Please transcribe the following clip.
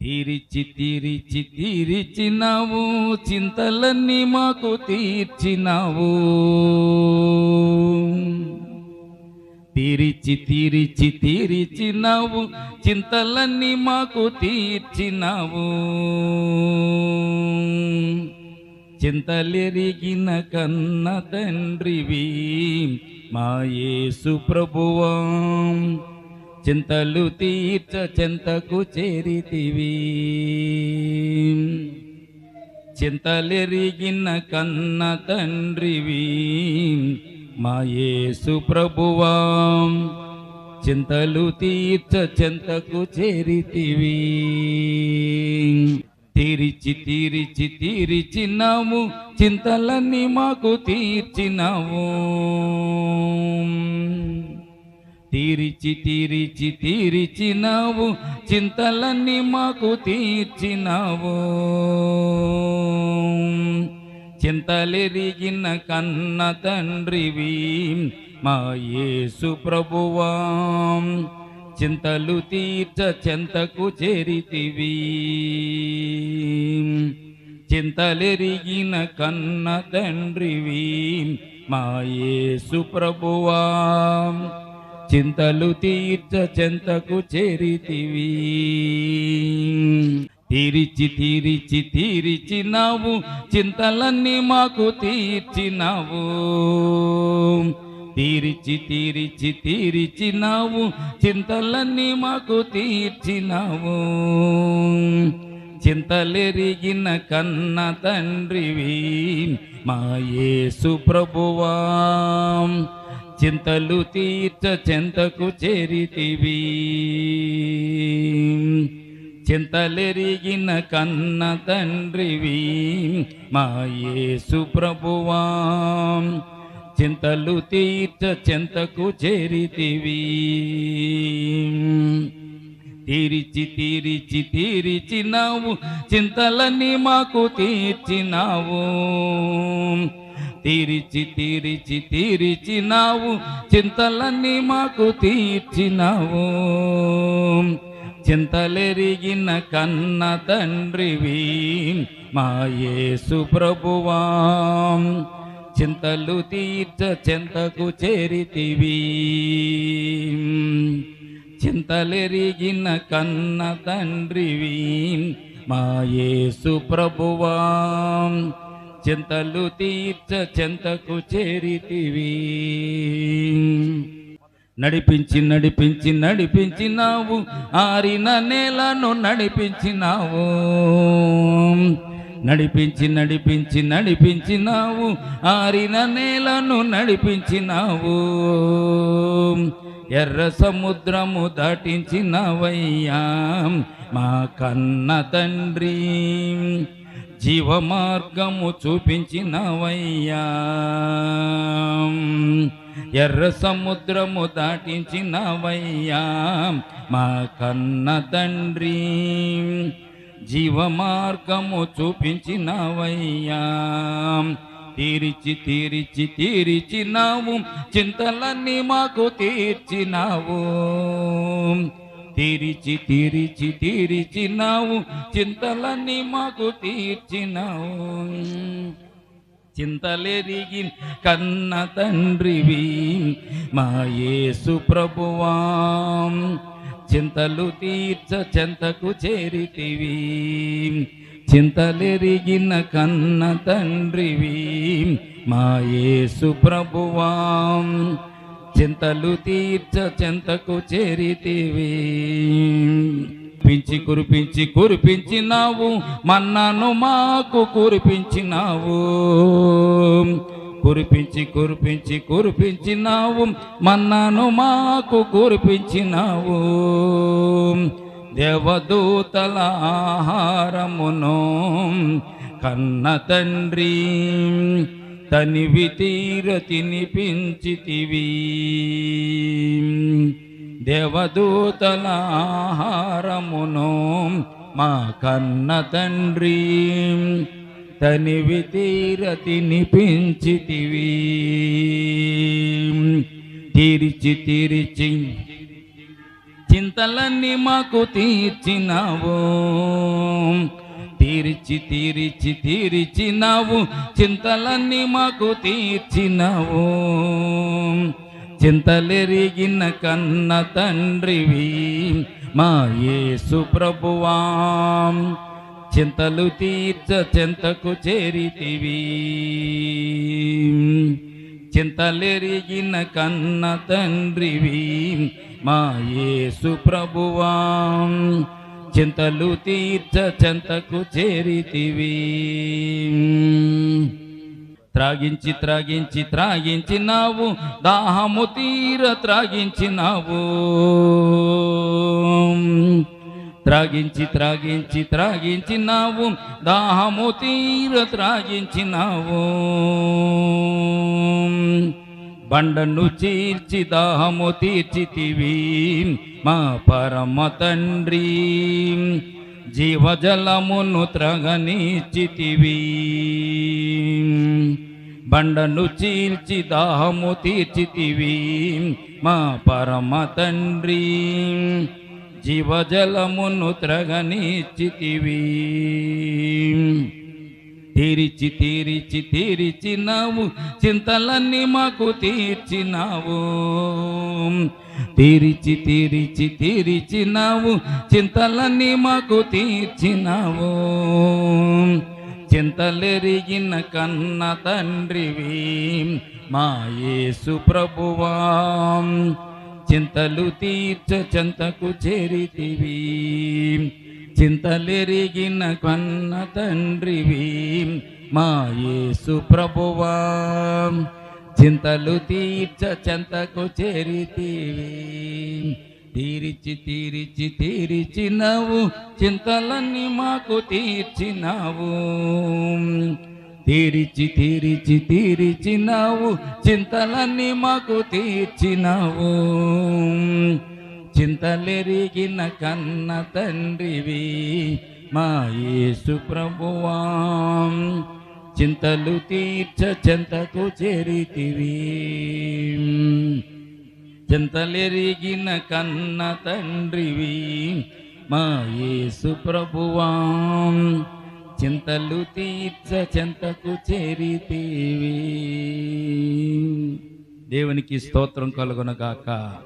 తీరిచి తీరిచి తీరిచినావు చింతలన్నీ మాకు తీర్చినావు. తీరిచి తీరిచి తీరిచినావు చింతలన్నీ మాకు తీర్చినావు. చింతలెరిగిన కన్న తండ్రివి మా యేసు ప్రభువం. చింతలు తీర్చ చెంతకు చేరితివి. చింతలెరిగిన కన్న తండ్రివి మా యేసు ప్రభువా. చింతలు తీర్చ చెంతకు చేరితివి. తీరిచి తీరిచి తీరిచినాము చింతలన్నీ మాకు తీర్చినాము తీరిచి తీరిచి తీరిచినావు చింతలన్నీ మాకు తీర్చినావు. చింతలెరిగిన కన్న తండ్రివి మా యేసు ప్రభువా. చింతలు తీర్చ చెంతకు చేరితివి. చింతలెరిగిన కన్న తండ్రివి మా యేసు ప్రభువా. చింతలు తీర్చ చెంతకు చేరితివి. తీరిచి తీరిచి తీరిచినావు చింతలన్నీ మాకు తీర్చినావు. తీరిచి తీరిచి తీరిచినావు చింతలన్నీ మాకు తీర్చినావు. చింతలెరిగిన కన్న తండ్రివి మా యేసు ప్రభువా. చింతలు తీర్చ చెంతకు చేరితివి. చింతలెరిగిన కన్న తండ్రివి మా యేసు ప్రభువా. చింతలు తీర్చ చెంతకు చేరితివి. తీరిచి తీరిచి తీరిచినావు చింతలన్నీ మాకు తీర్చినావు. తీరిచి తీరిచి తీరిచినావు చింతలన్నీ మాకు తీర్చినావు. చింతలెరిగిన కన్న తండ్రివి మాయేసు ప్రభువా. చింతలు తీర్చ చింతకు చేరితివి. చింతలెరిగిన కన్న తండ్రివి మాయేసు ప్రభువా. చింతలు తీర్చ చెంతకు చేరితివి. నడిపించి నడిపించి నడిపించినావు ఆరిన నేలను నడిపించినావు. నడిపించి నడిపించి నడిపించినావు ఆరిన నేలను నడిపించినావు. ఎర్ర సముద్రము దాటించినవయ్యా మా కన్న తండ్రి. జీవ మార్గము చూపించినవయ్యా. ఎర్ర సముద్రము దాటించినవయ్యా. మా కన్న తండ్రి జీవ మార్గము చూపించినవయ్యా. తీరిచి తీరిచి తీరిచినావు చింతలన్నీ మాకు తీర్చినావు. తీరిచి తీరిచి తీరిచినావు చింతలన్నీ మాకు తీర్చినావు. చింతలెరిగి కన్న తండ్రివి మా యేసు ప్రభువా. చింతలు తీర్చ చెంతకు చేరితివి. చింతలెరిగిన కన్న తండ్రివి మా యేసు ప్రభువాం. చింతలు తీర్చ చెంతకు చేరితివి. పించి కురిపించి కురిపించినావు మన్నాను మాకు కురిపించినావు. కురిపించి కురిపించి కురిపించినావు మన్నాను మాకు కురిపించినావు. దేవదూతల ఆహారమును కన్న తండ్రి. తనివి తీర తినిపించితివి. దేవదూతల ఆహారమును మా కన్న తండ్రి తనివి తీర తినిపించితివి. తీరిచి తీరిచి చింతలన్నీ మాకు తీర్చినావు. తీర్చి తీరిచి తీర్చినావు. చింతలన్నీ మాకు తీర్చినావు. చింతలెరిగిన కన్న తండ్రివి మా యేసు ప్రభువాం. చింతలు తీర్చ చింతకు చేరితివి. చింతలెరిగిన కన్న తండ్రివి మా యేసు ప్రభువాం. చింతలు తీర్చ చెంతకు చేరితివి. త్రాగించి త్రాగించి త్రాగించినావు దాహము తీర త్రాగించినావు. త్రాగించి త్రాగించి త్రాగించినావు దాహము తీర త్రాగించినావు. బండను చీర్చి దాహము తీర్చితివి. మా పరమ తండ్రి జీవజలమును త్రగనిచ్చితివి బండను చీల్చి దాహము తీర్చితివి. మా పరమ తండ్రి జీవజలమును త్రగనిచ్చితివి తీరిచి తీరిచి తీరిచినావు చింతలన్నీ మాకు తీర్చినావు. తీరిచి తీరిచి తీరిచినావు చింతలన్నీ మాకు తీర్చినావు. చింతలెరిగిన కన్న తండ్రివి మా యేసు చింతలు తీర్చ చెంతకు చేరితివి. చింతలెరిగిన కన్న తండ్రివి మా యేసు ప్రభువా. చింతలు తీర్చ చెంతకు చేరితివి. తీరిచి తీరిచి తీరిచినవు చింతలన్నీ మాకు తీర్చినావు. తీరిచి తీరిచి తీరిచినావు చింతలన్నీ మాకు తీర్చినావు. చింతలెరిగిన కన్న తండ్రివి మా యేసు ప్రభువాం. చింతలు తీర్చ చెంతకు చేరితివి. చింతలెరిగిన కన్న తండ్రివి మా యేసు ప్రభువాం. చింతలు తీర్చ చెంతకు చేరితివి. దేవునికి స్తోత్రం కలుగునగాక